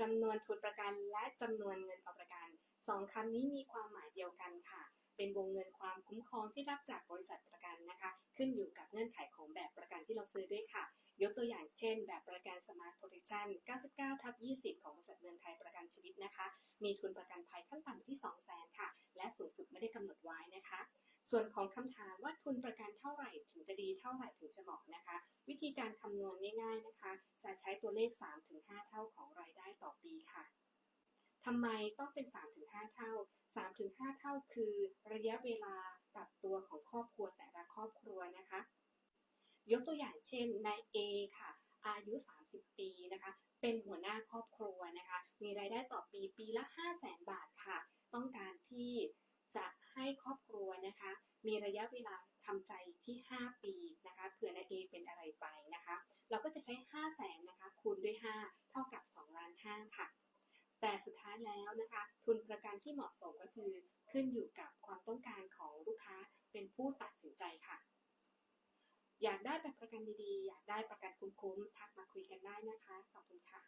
จำนวนทุนประกันและจำนวนเงินเอาประกันสองคำนี้มีความหมายเดียวกันค่ะ เป็นวงเงินความคุ้มครองที่รับจากบริษัทประกันนะคะ ขึ้นอยู่กับเงื่อนไขของแบบประกันที่เราซื้อด้วยค่ะ ยกตัวอย่างเช่น แบบประกัน Smart Protection 99ทับ20 ของบริษัทเมืองไทยประกันชีวิตนะคะ มีทุนประกันภัยขั้นต่ำที่ 200,000 ค่ะ และสูงสุดไม่ได้กำหนดไว้นะคะ ส่วนของคำถามว่าทุนประกัน เท่าไหร่ถึงจะเหร่ถึงจะเหมาะนะคะ วิธีการคำนวณง่าย ๆนะคะ จะใช้ตัวเลข 3-5 เท่าของรายได้ต่อปีค่ะทำไมต้องเป็น 3-5 เท่า 3-5 เท่าคือระยะเวลาปรับตัวของครอบครัวแต่ละครอบครัวนะคะ ยกตัวอย่างเช่นนาย A ค่ะ อายุ 30 ปีนะคะ เป็นหัวหน้าครอบครัวนะคะ มีรายได้ต่อปีปีละ 500,000 บาทค่ะ ต้องการที่จะให้ครอบครัวนะคะ มีระยะเวลาทำใจที่ 5 ปีนะคะเผื่อนาย A เป็นอะไรไปนะคะ เราก็จะใช้ 500,000นะคะคูณด้วย 5 เท่ากับ2ล้าน5ค่ะ แต่สุดท้ายแล้วนะคะ ทุนประกันที่เหมาะสมก็คือขึ้นอยู่กับความต้องการของลูกค้าเป็นผู้ตัดสินใจค่ะ อยากได้แบบประกันดีๆ อยากได้ประกันคุ้มๆ ทักมาคุยกันได้นะคะ ขอบคุณค่ะ